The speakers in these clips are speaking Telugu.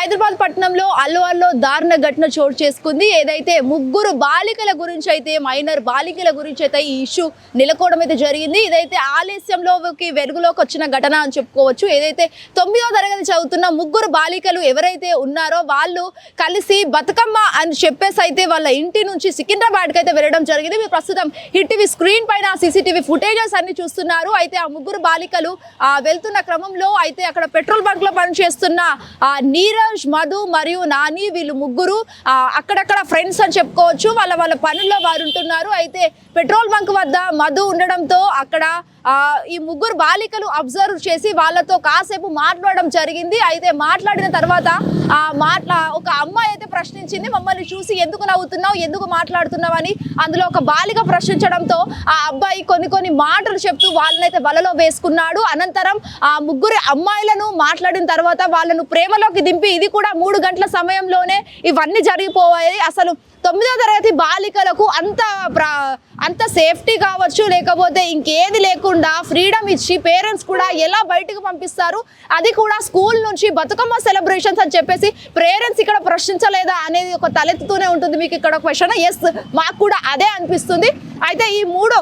హైదరాబాద్ పట్టణంలో అల్లు దారుణ ఘటన చోటు చేసుకుంది. ఏదైతే ముగ్గురు బాలికల గురించి అయితే మైనర్ బాలికల గురించి అయితే ఈ ఇష్యూ నెలకోవడం అయితే జరిగింది. ఇదైతే ఆలస్యంలోకి వెలుగులోకి వచ్చిన ఘటన అని చెప్పుకోవచ్చు. ఏదైతే తొమ్మిదో తరగతి చదువుతున్న ముగ్గురు బాలికలు ఎవరైతే ఉన్నారో వాళ్ళు కలిసి బతుకమ్మ అని చెప్పేసి అయితే వాళ్ళ ఇంటి నుంచి సికింద్రాబాద్కి అయితే వెళ్ళడం జరిగింది. మీరు ప్రస్తుతం హిట్ టీవీ స్క్రీన్ పైన సీసీటీవీ ఫుటేజెస్ అన్ని చూస్తున్నారు. అయితే ఆ ముగ్గురు బాలికలు వెళ్తున్న క్రమంలో అయితే అక్కడ పెట్రోల్ బంక్లో పనిచేస్తున్న ఆ, ఆకాష్ మధు మరియు నాని వీళ్ళు ముగ్గురు అక్కడక్కడ ఫ్రెండ్స్ అని చెప్పుకోవచ్చు. వాళ్ళ వాళ్ళ పనుల్లో వారు ఉంటున్నారు. అయితే పెట్రోల్ బంక్ వద్ద మధు ఉండడంతో అక్కడ ఈ ముగ్గురు బాలికలు అబ్జర్వ్ చేసి వాళ్ళతో కాసేపు మాట్లాడడం జరిగింది. అయితే మాట్లాడిన తర్వాత ఆ మాట్లా ఒక అమ్మాయి అయితే ప్రశ్నించింది మమ్మల్ని చూసి ఎందుకు నవ్వుతున్నావు? ఎందుకు మాట్లాడుతున్నావు? అని. అందులో ఒక బాలిక ప్రశ్నించడంతో ఆ అబ్బాయి కొన్ని కొన్ని మాటలు చెప్తూ వాళ్ళనైతే వలలో వేసుకున్నాడు. అనంతరం ఆ ముగ్గురు అమ్మాయిలను మాట్లాడిన తర్వాత వాళ్ళను ప్రేమలోకి దింపి ఇది కూడా మూడు గంటల సమయంలోనే ఇవన్నీ జరిగిపోయాయి. అసలు తొమ్మిదో తరగతి బాలికలకు అంత అంత సేఫ్టీ కావచ్చు లేకపోతే ఇంకేది లేకుండా ఫ్రీడమ్ ఇచ్చి పేరెంట్స్ కూడా ఎలా బయటకు పంపిస్తారు? అది కూడా స్కూల్ నుంచి బతుకమ్మ సెలబ్రేషన్స్ అని చెప్పేసి పేరెంట్స్ ఇక్కడ ప్రశ్నించలేదా అనేది ఒక తలెత్తుతూనే ఉంటుంది. మీకు ఇక్కడ క్వశ్చన్ ఎస్ మాకు కూడా అదే అనిపిస్తుంది. అయితే ఈ మూడు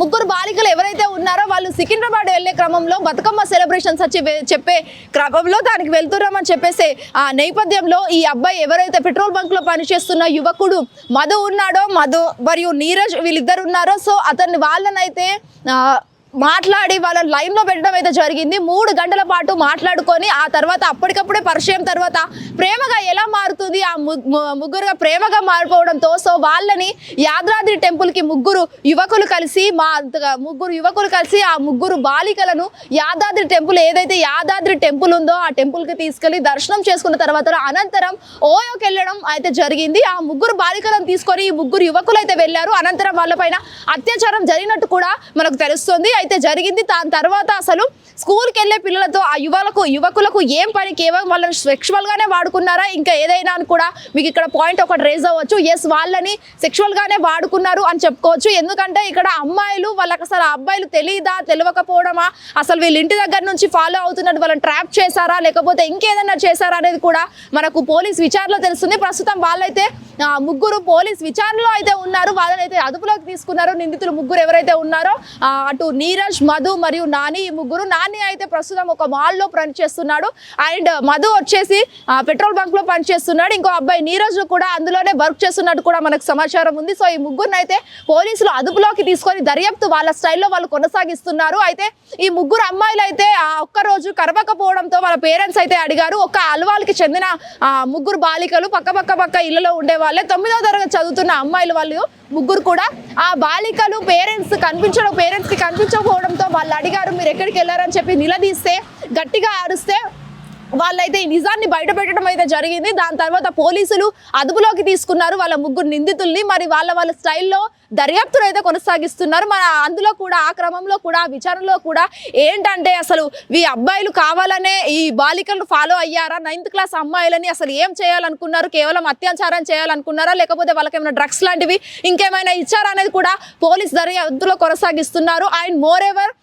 ముగ్గురు బాలికలు ఎవరైతే ఉన్నారో వాళ్ళు సికింద్రాబాద్ వెళ్ళే క్రమంలో బతుకమ్మ సెలబ్రేషన్స్ వచ్చి చెప్పే క్రమంలో దానికి వెళ్తున్నామని చెప్పేసి ఆ నేపథ్యంలో ఈ అబ్బాయి ఎవరైతే పెట్రోల్ బంక్లో పనిచేస్తున్న యువకుడు మధు ఉన్నాడో మధు మరియు నీరజ్ వీళ్ళిద్దరు ఉన్నారో. సో అతన్ని వాళ్ళనైతే మాట్లాడి వాళ్ళ లైన్లో పెట్టడం అయితే జరిగింది. మూడు గంటల పాటు మాట్లాడుకొని ఆ తర్వాత అప్పటికప్పుడే పరిచయం తర్వాత ప్రేమగా ఎలా మారుతుంది? ఆ ముగ్గురుగా ప్రేమగా మారిపోవడంతో సో వాళ్ళని యాదాద్రి టెంపుల్కి ముగ్గురు యువకులు కలిసి మా ముగ్గురు యువకులు కలిసి ఆ ముగ్గురు బాలికలను యాదాద్రి టెంపుల్ ఏదైతే యాదాద్రి టెంపుల్ ఉందో ఆ టెంపుల్కి తీసుకెళ్ళి తీసుకెళ్ళి దర్శనం చేసుకున్న తర్వాత అనంతరం ఓయోకి వెళ్ళడం అయితే జరిగింది. ఆ ముగ్గురు బాలికలను తీసుకొని ఈ ముగ్గురు యువకులు అయితే వెళ్ళారు. అనంతరం వాళ్ళపైన అత్యాచారం జరిగినట్టు కూడా మనకు తెలుస్తుంది. అయితే జరిగింది. దాని తర్వాత అసలు స్కూల్కి వెళ్ళే పిల్లలతో ఆ యువలకు యువకులకు ఏం పని కేవలం వాళ్ళని సెక్షువల్గానే వాడుకున్నారా? ఇంకా ఏదైనా అని కూడా మీకు ఇక్కడ పాయింట్ ఒకటి రేజ్ అవ్వచ్చు. ఎస్ వాళ్ళని సెక్షువల్గానే వాడుకున్నారు అని చెప్పుకోవచ్చు. ఎందుకంటే ఇక్కడ అమ్మాయిలు వాళ్ళకి అసలు ఆ అబ్బాయిలు తెలియదా తెలియకపోవడమా అసలు వీళ్ళ ఇంటి దగ్గర నుంచి ఫాలో అవుతున్నట్టు వాళ్ళని ట్రాప్ చేశారా? లేకపోతే ఇంకేదైనా చేశారా అనేది కూడా మనకు పోలీస్ విచారణలో తెలుస్తుంది. ప్రస్తుతం వాళ్ళైతే ముగ్గురు పోలీస్ విచారణలో అయితే ఉన్నారు. వాళ్ళని అయితే అదుపులోకి తీసుకున్నారు. నిందితులు ముగ్గురు ఎవరైతే ఉన్నారో అటు అటు నీరజ్ మధు మరియు నాని ఈ ముగ్గురు నాని అయితే ప్రస్తుతం ఒక మాల్లో పనిచేస్తున్నాడు. అండ్ మధు వచ్చేసి పెట్రోల్ బంక్లో పనిచేస్తున్నాడు. ఇంకో అబ్బాయి నీరజ్ కూడా అందులోనే వర్క్ చేస్తున్నట్టు కూడా మనకు సమాచారం ఉంది. సో ఈ ముగ్గురిని అయితే పోలీసులు అదుపులోకి తీసుకొని దర్యాప్తు వాళ్ళ స్టైల్లో వాళ్ళు కొనసాగిస్తున్నారు. అయితే ఈ ముగ్గురు అమ్మాయిలు అయితే ఆ ఒక్క రోజు కరవకపోవడంతో వాళ్ళ పేరెంట్స్ అయితే అడిగారు. ఒక అల్వాల్కి చెందిన ఆ, ముగ్గురు బాలికలు పక్క పక్క పక్క ఇళ్ళలో ఉండే వాళ్ళే తొమ్మిదవ తరగతి చదువుతున్న అమ్మాయిలు వాళ్ళు ముగ్గురు కూడా ఆ బాలికలు పేరెంట్స్ కనిపించడం పేరెంట్స్కి నష్టపోవడంతో వాళ్ళు అడిగారు మీరు ఎక్కడికి వెళ్ళారని చెప్పి నిలదీస్తే గట్టిగా అరిస్తే వాళ్ళైతే ఈ నిజాన్ని బయట పెట్టడం అయితే జరిగింది. దాని తర్వాత పోలీసులు అదుపులోకి తీసుకున్నారు. వాళ్ళ ముగ్గురు నిందితుల్ని మరి వాళ్ళ వాళ్ళ స్టైల్లో దర్యాప్తులు అయితే కొనసాగిస్తున్నారు. మన అందులో కూడా ఆ క్రమంలో కూడా విచారణలో కూడా ఏంటంటే అసలు ఈ అబ్బాయిలు కావాలనే ఈ బాలికలను ఫాలో అయ్యారా? నైన్త్ క్లాస్ అమ్మాయిలని అసలు ఏం చేయాలనుకున్నారు? కేవలం అత్యాచారం చేయాలనుకున్నారా? లేకపోతే వాళ్ళకి ఏమైనా డ్రగ్స్ లాంటివి ఇంకేమైనా ఇచ్చారా? అనేది కూడా పోలీస్ దర్యాప్తులో కొనసాగిస్తున్నారు. అండ్ మోర్ ఎవర్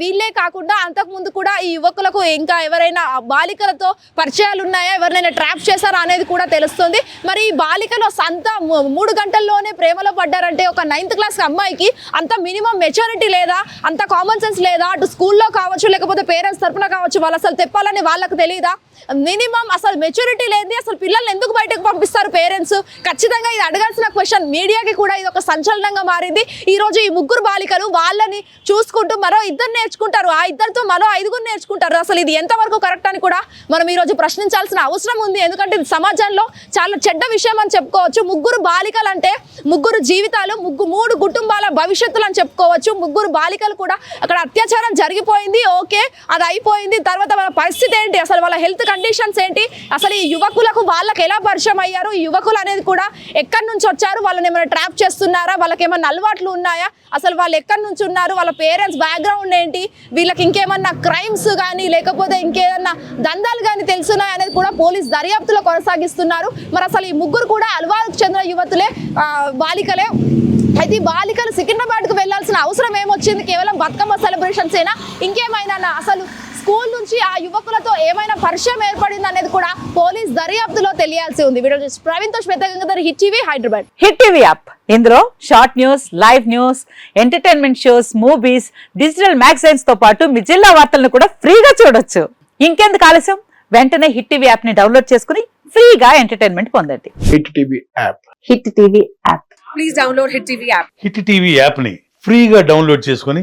వీళ్ళే కాకుండా అంతకు ముందు కూడా ఈ యువకులకు ఇంకా ఎవరైనా బాలికలతో పరిచయాలు ఉన్నాయా ఎవరినైనా ట్రాప్ చేశారా అనేది కూడా తెలుస్తుంది. మరి ఈ బాలికలు అంత మూడు గంటల్లోనే ప్రేమలో పడ్డారంటే ఒక నైన్త్ క్లాస్ అమ్మాయికి అంత మినిమం మెచ్యూరిటీ లేదా? అంత కామన్ సెన్స్ లేదా? అటు స్కూల్లో కావచ్చు లేకపోతే పేరెంట్స్ తరఫున కావచ్చు వాళ్ళు అసలు తెప్పాలని వాళ్ళకి తెలియదా మినిమం అసలు మెచ్యూరిటీ లేని అసలు పిల్లల్ని ఎందుకు బయటకు పంపిస్తారు పేరెంట్స్? ఖచ్చితంగా ఇది అడగాల్సిన క్వశ్చన్. మీడియాకి కూడా ఇది ఒక సంచలనంగా మారింది. ఈరోజు ఈ ముగ్గురు బాలికలు వాళ్ళని చూసుకుంటూ మరో ఇద్దరు ఇద్దరు నేర్చుకుంటారు. ఆ ఇద్దరితో మరో ఐదుగురు నేర్చుకుంటారు. అసలు ఇది ఎంతవరకు కరెక్ట్ అని కూడా మనం ఈ రోజు ప్రశ్నించాల్సిన అవసరం ఉంది. ఎందుకంటే ఇది సమాజంలో చాలా చెడ్డ విషయం అని చెప్పుకోవచ్చు. ముగ్గురు బాలికలు అంటే ముగ్గురు జీవితాలు ముగ్గు మూడు కుటుంబాల భవిష్యత్తులు అని చెప్పుకోవచ్చు. ముగ్గురు బాలికలు కూడా అక్కడ అత్యాచారం జరిగిపోయింది. ఓకే అది అయిపోయింది. తర్వాత వాళ్ళ పరిస్థితి ఏంటి? అసలు వాళ్ళ హెల్త్ కండిషన్స్ ఏంటి? అసలు ఈ యువకులకు వాళ్ళకి ఎలా పరిచయం అయ్యారు? యువకులు అనేది కూడా ఎక్కడి నుంచి వచ్చారు? వాళ్ళని ఏమైనా ట్రాప్ చేస్తున్నారా? వాళ్ళకి ఏమైనా అలవాట్లు ఉన్నాయా? అసలు వాళ్ళు ఎక్కడి నుంచి ఉన్నారు? వాళ్ళ పేరెంట్స్ బ్యాక్గ్రౌండ్ ఏంటి వీళ్ళకి ఇంకేమన్నా క్రైమ్స్ కానీ లేకపోతే ఇంకేదన్నా దందాలు కానీ తెలుసున్నాయి అనేది కూడా పోలీస్ దర్యాప్తులో కొనసాగిస్తున్నారు. మరి అసలు ఈ ముగ్గురు కూడా అల్వాల్కి చెందిన యువతులే బాలికలే. అయితే ఈ బాలికలు సికింద్రాబాద్కు వెళ్ళాల్సిన అవసరం ఏమొచ్చింది? కేవలం బతుకమ్మ సెలబ్రేషన్స్ అయినా ఇంకేమైనా అసలు? స్కూల్ నుంచి ఆ యువకులతో ఏమైనా పరిచయం ఏర్పడింది అనేది కూడా పోలీస్ దర్యాప్తులో తెలియాల్సి ఉంది. వీడియో చూసి ప్రవీణ్తో Shweta Gangadhar Hit TV Hyderabad. Hit TV app. ఇందులో short news live news entertainment shows movies digital మ్యాగజైన్స్తో పాటు మీ జిల్లా వార్తలను కూడా ఫ్రీగా చూడొచ్చు. ఇంకెందుకు ఆలస్యం? వెంటనే హిట్ టీవీ యాప్ని డౌన్లోడ్ చేసుకుని ఫ్రీగా ఎంటర్టైన్మెంట్ పొందండి. Hit TV app. Hit TV app. Please download Hit TV app. Hit TV యాప్ని ఫ్రీగా డౌన్లోడ్ చేసుకొని